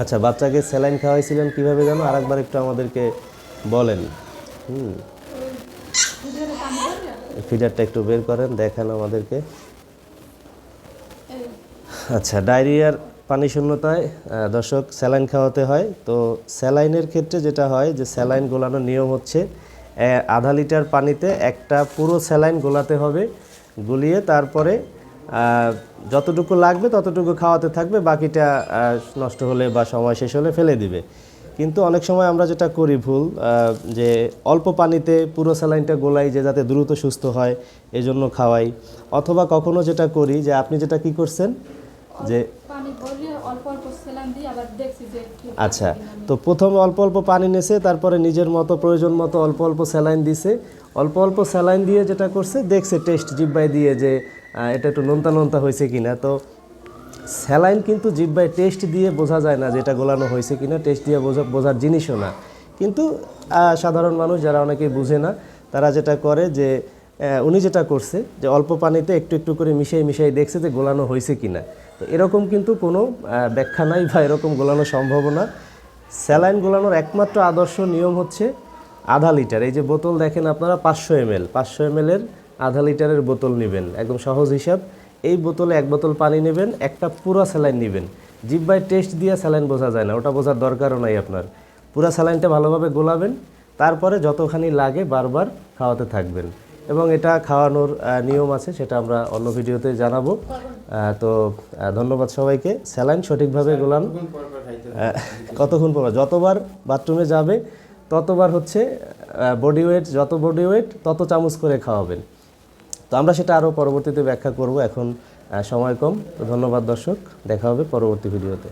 আচ্ছা বাচ্চাকে স্যালাইন খাওয়াইছিলেন কীভাবে জানো? আরেকবার একটু আমাদেরকে বলেন। হুম। ফিডারটা একটু বের করেন, দেখান আমাদেরকে। আচ্ছা ডায়রিয়ার পানি শূন্যতায় দর্শক, স্যালাইন খাওয়াতে হয়। তো স্যালাইনের ক্ষেত্রে যেটা হয় যে, স্যালাইন গোলানোর নিয়ম হচ্ছে আধা লিটার পানিতে একটা পুরো স্যালাইন গোলাতে হবে, গুলিয়ে তারপরে যতটুকু লাগবে ততটুকু খাওয়াতে থাকবে বাকিটা নষ্ট হলে বা সময় শেষ হলে ফেলে দিবে। কিন্তু অনেক সময় আমরা যেটা করি ভুল যে অল্প পানিতে পুরো স্যালাইনটা গোলাই যে যাতে দ্রুত সুস্থ হয় এই জন্য খাওয়াই। অথবা কখনো যেটা করি যে আপনি যেটা কি করছেন যে আচ্ছা তো প্রথম অল্প অল্প পানি নেছে তারপরে নিজের মতো প্রয়োজন মতো অল্প অল্প স্যালাইন দিছে। অল্প অল্প স্যালাইন দিয়ে যেটা করছে দেখছে টেস্ট জিব্বাই দিয়ে যে এটা একটু নোনতা নোনতা হয়েছে কিনা, তো স্যালাইন কিন্তু জিব্বাই টেস্ট দিয়ে বোঝা যায় না যে এটা গোলানো হয়েছে কিনা, টেস্ট দিয়ে বোঝা বোঝার জিনিসও না। কিন্তু সাধারণ মানুষ যারা অনেকে বুঝে না, তারা যেটা করে যে উনি যেটা করছে যে অল্প পানিতে একটু একটু করে মিশিয়ে মিশিয়ে দেখছে যে গোলানো হয়েছে কিনা। তো এরকম কিন্তু কোনো ব্যাখ্যা নাই বা এরকম গোলানো সম্ভব না। স্যালাইন গোলানোর একমাত্র আদর্শ নিয়ম হচ্ছে আধা লিটার। এই যে বোতল দেখেন আপনারা, পাঁচশো এম এল পাঁচশো এম এর আধা লিটারের বোতল নেবেন, একদম সহজ হিসাব। এই বোতলে এক বোতল পানি নেবেন একটা পুরো স্যালাইন নেবেন। জিব্বাই টেস্ট দিয়ে স্যালাইন বোঝা যায় না, ওটা বোঝার দরকারও নাই আপনার। পুরো স্যালাইনটা ভালোভাবে গোলাবেন, তারপরে যতখানি লাগে বারবার খাওয়াতে থাকবেন। এবং এটা খাওয়ানোর নিয়ম আছে, সেটা আমরা অন্য ভিডিওতে জানাব। তো ধন্যবাদ সবাইকে। স্যালাইন সঠিকভাবে গোলান কতক্ষণ পর যতবার বাথরুমে যাবে, ততবার হচ্ছে বডি ওয়েট, যত বডি ওয়েট, তত চামচ করে খাওয়াবেন। তো আমরা সেটা আরও পরবর্তীতে ব্যাখ্যা করব। এখন সময় কম। তো ধন্যবাদ দর্শক। দেখা হবে পরবর্তী ভিডিওতে।